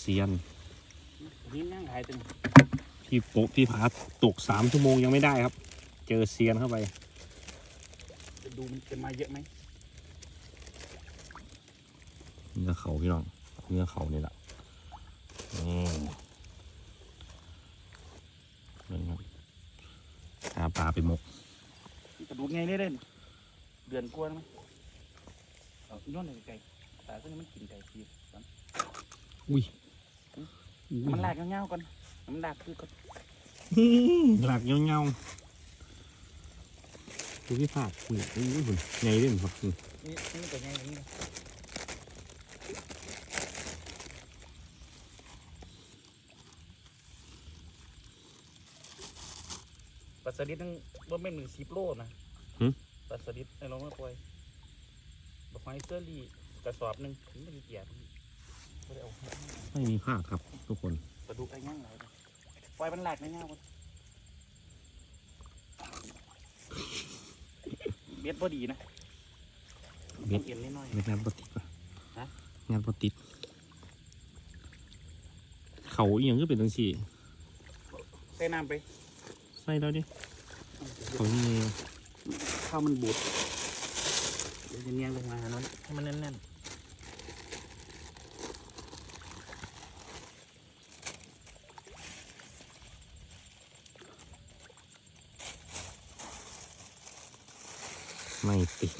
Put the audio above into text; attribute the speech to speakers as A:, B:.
A: เซียน
B: นี่นั่งหายตึง
A: พี่โป๊ะพี่พาตกสามชั่วโมงยังไม่ได้ครับ เจอเซียนเข้าไป
B: จะดูมันจะมาเยอะไหม
A: เนื้อเขาพี่น้องเนื้อเขานี่แหละนี่นี่ครับหาปลาไปหมก
B: กระดูกไงเนี่ยเด่นเดือนกลัวไหมเอาอีโน่นเลยไก่ตาตัวนี้มันกินไก่ทีก่อน
A: อุ้ย
B: มันลากเงาๆก่อนมันลากคือก่อน
A: หลักเงาเงาๆดูพี่ภาพอุ้ยอุ้ยหุ่นไงเล่นครับนี่
B: นี่นี่ตัวไงอย่างนี้เลยปลาสลิดนั่งบ่แม่นหนึ่งสิบโลนะปลาสลิดไอ้ลองมาปล่อยบักไฟเซอรี่กระสอบหนึ่งถึงจะมีเกียร์ไม่ได้เอา
A: ไม่มีภาพครับทุกคน
B: ปลาดุกไอ้ย่างไรเลยปล่อยมันหลากในเงาก่อนเบ็ดพอดีนะ
A: เบ็ด
B: เอ็นนิดหน่อย
A: ไม่งานปติดปะ
B: ฮะ
A: งานปติด เขาอีหยังก็เป็นตังสี่
B: ใส่น้ำไป
A: ใส่แล้วดิเขานี่
B: ข้าวมันบูดเดี๋ยวจะเนียงลงมาหาน้อยให้มันแน่นๆ
A: ไม่ติด